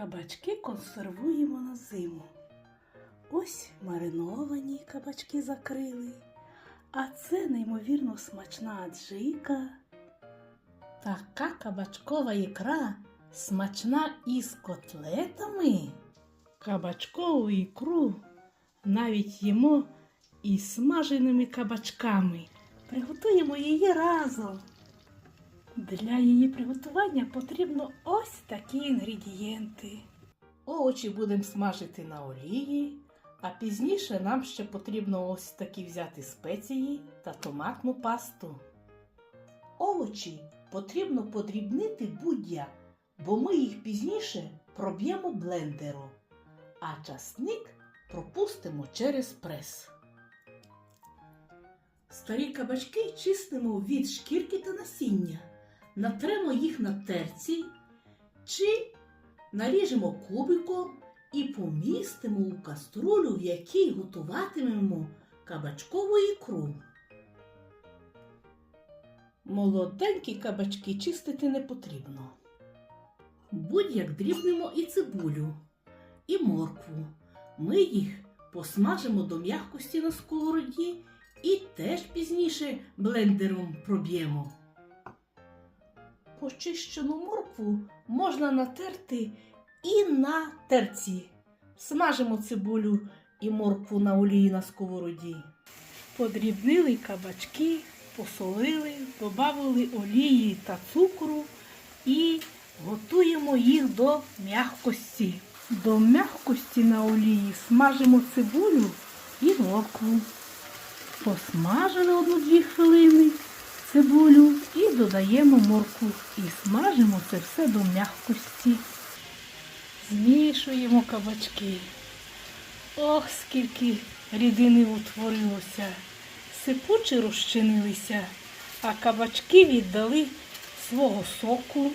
Кабачки консервуємо на зиму. Ось мариновані кабачки закрили, а це неймовірно смачна аджика. Така кабачкова ікра смачна із котлетами. Кабачкову ікру навіть їмо із смаженими кабачками. Приготуємо її разом. Для її приготування потрібно ось такі інгредієнти. Овочі будемо смажити на олії, а пізніше нам ще потрібно ось такі взяти спеції та томатну пасту. Овочі потрібно подрібнити будь-як, бо ми їх пізніше проб'ємо блендером, а часник пропустимо через прес. Старі кабачки чистимо від шкірки та насіння натремо їх на терці чи наріжемо кубиком і помістимо у каструлю, в якій готуватимемо кабачкову ікру. Молоденькі кабачки чистити не потрібно. Будь-як дрібнемо і цибулю, і моркву. Ми їх посмажимо до м'якості на сковороді і теж пізніше блендером проб'ємо. Почищену моркву можна натерти і на терці. Смажимо цибулю і моркву на олії на сковороді. Подрібнили кабачки, посолили, додали олії та цукру і готуємо їх до м'якості. До м'якості на олії смажимо цибулю і моркву. Посмажили одну-дві хвилини цибулю і додаємо моркву і смажимо це все до м'якості. Змішуємо кабачки. Ох, скільки рідини утворилося. Сипучі розчинилися, а кабачки віддали свого соку.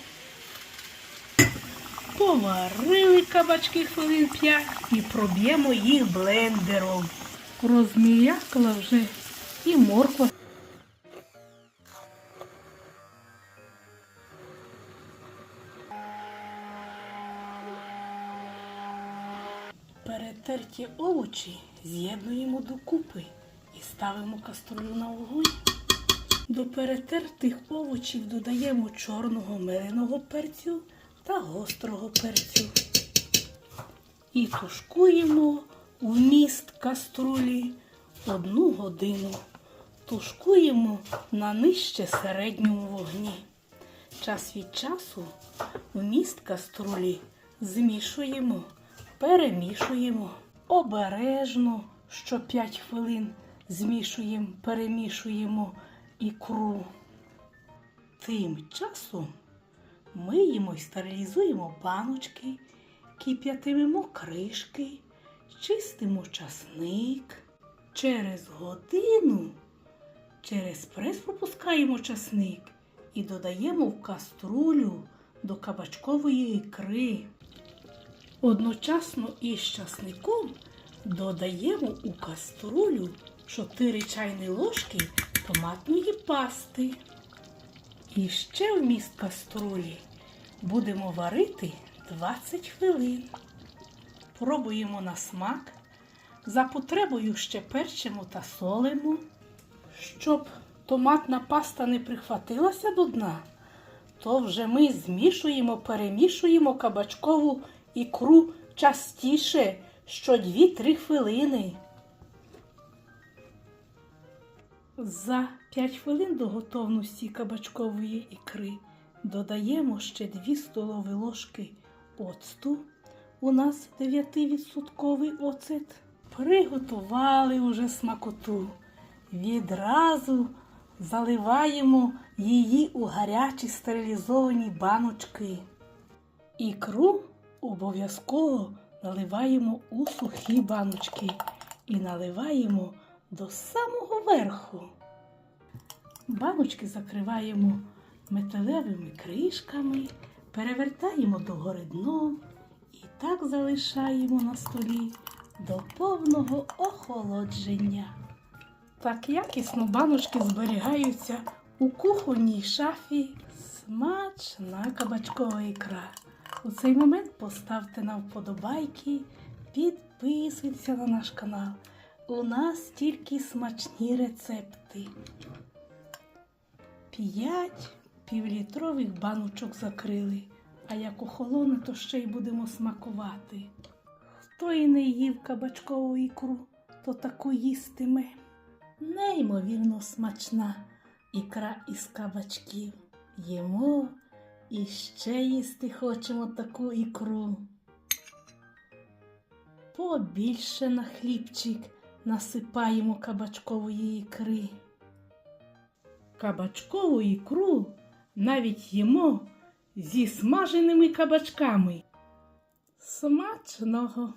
Поварили кабачки хвилин 5 і проб'ємо їх блендером. Розм'якла вже і морква. Перетерті овочі з'єднуємо докупи і ставимо каструлю на вогонь. До перетертих овочів додаємо чорного меленого перцю та гострого перцю. І тушкуємо вміст каструлі одну годину. Тушкуємо на нижче середньому вогні. Час від часу вміст каструлі змішуємо перемішуємо обережно, що 5 хвилин змішуємо, перемішуємо ікру. Тим часом миємо і стерилізуємо баночки, кип'ятимемо кришки, чистимо часник. Через годину через прес пропускаємо часник і додаємо в каструлю до кабачкової ікри. Одночасно із часником додаємо у каструлю 4 чайні ложки томатної пасти. І ще вміст каструлі будемо варити 20 хвилин. Пробуємо на смак. За потребою ще перчимо та солимо. Щоб томатна паста не прихватилася до дна, то вже ми змішуємо, перемішуємо кабачкову ікру частіше, що 2-3 хвилини. За 5 хвилин до готовності кабачкової ікри додаємо ще 2 столові ложки оцту. У нас 9% оцет. Приготували уже смакоту. Відразу заливаємо її у гарячі стерилізовані баночки. Ікру обов'язково наливаємо у сухі баночки і наливаємо до самого верху. Баночки закриваємо металевими кришками, перевертаємо догори дном і так залишаємо на столі до повного охолодження. Так якісно баночки зберігаються у кухонній шафі. Смачна кабачкова ікра. У цей момент поставте на вподобайки, підписуйтеся на наш канал. У нас тільки смачні рецепти. П'ять півлітрових баночок закрили. А як охолоне, то ще й будемо смакувати. Хто і не їв кабачкову ікру, то таку їстиме. Неймовірно смачна ікра із кабачків. Їмо і ще їсти хочемо таку ікру. Побільше на хлібчик насипаємо кабачкової ікри. Кабачкову ікру навіть їмо зі смаженими кабачками. Смачного!